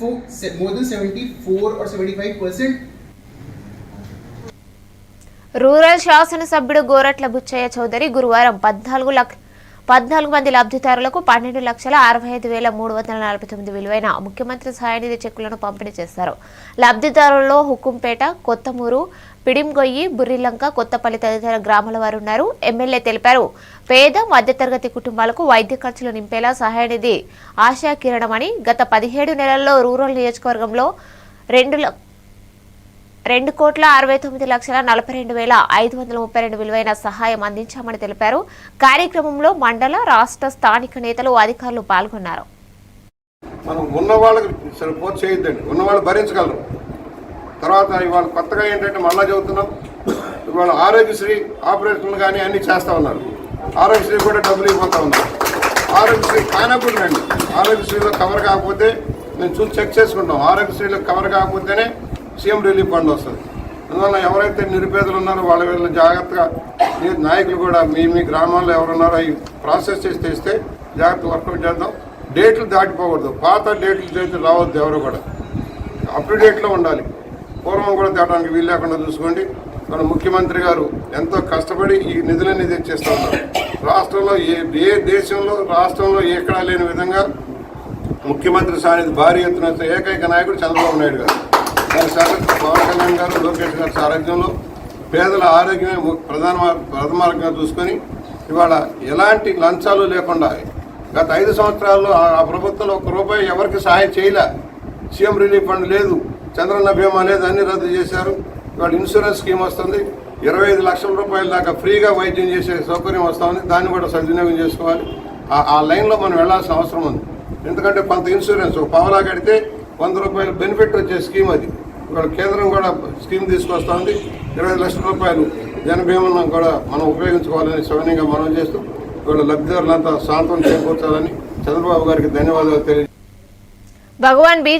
more than 74 or 75 percent. Rural శాసనసభ్యుడు గోరట్ల బుచ్చయ్య చౌదరి గురువారం పద్నాలుగు లక్ష పద్నాలుగు మంది లబ్ధిదారులకు పన్నెండు లక్షల అరవై ఐదు వేల మూడు వందల నలభై తొమ్మిది విలువైన ముఖ్యమంత్రి సహాయనిధి చెక్కులను పంపిణీ చేశారు లబ్ధిదారుల్లో హుకుంపేట కొత్తమూరు పిడింగొయ్యి బుర్రిలంక కొత్తపల్లి తదితర గ్రామాల వారు ఉన్నారు. ఎమ్మెల్యే తెలిపారు పేద మధ్యతరగతి కుటుంబాలకు వైద్య ఖర్చులు నింపేలా సహాయనిధి ఆశా కిరణమని గత పదిహేడు నెలల్లో రూరల్ నియోజకవర్గంలో రెండు ల- రెండు కోట్ల అరవై తొమ్మిది లక్షల నలభై రెండు వేల ఐదు వందల ముప్పై రెండు విలువైన సహాయం అందించామని తెలిపారు. కార్యక్రమంలో మండల రాష్ట్ర స్థానిక నేతలు అధికారులు పాల్గొన్నారు. మనం ఉన్న వాళ్ళకి సరిపోతే చేయొద్దండి. ఉన్న వాళ్ళు భరించగలరు. తర్వాత ఇవాళ కొత్తగా ఏంటంటే మళ్ళా చెబుతున్నాం ఇవాళ ఆరోగ్యశ్రీ ఆపరేషన్లు కానీ అన్నీ చేస్తూ ఉన్నారు. ఆరోగ్యశ్రీ కూడా డబ్బులు ఇవ్వతా ఉన్నారు. ఆరోగ్యశ్రీ కానప్పుడు రండి. ఆరోగ్యశ్రీలో కవర్ కాకపోతే మేము చూసి చెక్ చేసుకుంటాం. ఆరోగ్యశ్రీలో కవర్ కాకపోతేనే సీఎం రిలీఫ్ ఫండ్ వస్తుంది. అందువల్ల ఎవరైతే నిరుపేదలు ఉన్నారో వాళ్ళ వీళ్ళ జాగ్రత్తగా మీ నాయకులు కూడా మీ మీ గ్రామాల్లో ఎవరున్నారో అవి ప్రాసెస్ చేసి తెస్తే జాగ్రత్త వర్కౌట్ చేద్దాం. డేట్లు దాటిపోకూడదు. పాత డేట్లు చేసి రావద్దు ఎవరు కూడా. అప్ టు డేట్లో ఉండాలి. పూర్వం కూడా తేవడానికి వీలు లేకుండా చూసుకోండి. మన ముఖ్యమంత్రి గారు ఎంతో కష్టపడి ఈ నిధులన్నీ తెచ్చేస్తూ ఉన్నారు. రాష్ట్రంలో ఏ ఏ దేశంలో రాష్ట్రంలో ఎక్కడా లేని విధంగా ముఖ్యమంత్రి సానిధి భారీ ఎత్తున ఏకైక నాయకుడు చంద్రబాబు నాయుడు గారు. దాని పవన్ కళ్యాణ్ గారు లోకేష్ గారి సారథ్యంలో పేదల ఆరోగ్యమే ప్రధాన మార్- ప్రథమార్గంగా చూసుకొని ఇవాళ ఎలాంటి లంచాలు లేకుండా గత ఐదు సంవత్సరాల్లో ఆ ప్రభుత్వంలో ఒక్క రూపాయి ఎవరికి సహాయం చేయలే. సీఎం రిలీఫ్ ఫండ్ లేదు చంద్రన్న బీమా లేదు అన్ని రద్దు చేశారు. ఇవాళ ఇన్సూరెన్స్ స్కీమ్ వస్తుంది. ఇరవై ఐదు లక్షల రూపాయల దాకా ఫ్రీగా వైద్యం చేసే సౌకర్యం వస్తుంది దాన్ని కూడా సద్వినియోగం చేసుకోవాలి. ఆ- ఆ లైన్లో మనం వెళ్ళాల్సిన అవసరం ఉంది. ఎందుకంటే కొంత ఇన్సూరెన్స్ ఒక పావలా కడితే వంద రూపాయలు బెనిఫిట్ వచ్చే స్కీమ్ అది. ఇక్కడ కేంద్రం కూడా స్కీమ్ తీసుకొస్తుంది ఇరవై లక్షల రూపాయలు జన బీమాను కూడా మనం ఉపయోగించుకోవాలని సవినీయంగా మనం చేస్తూ ఇక్కడ లబ్ధిదారులంతా సాంతం చేకూర్చాలని చంద్రబాబు గారికి ధన్యవాదాలు తెలియ భగవాన్ బి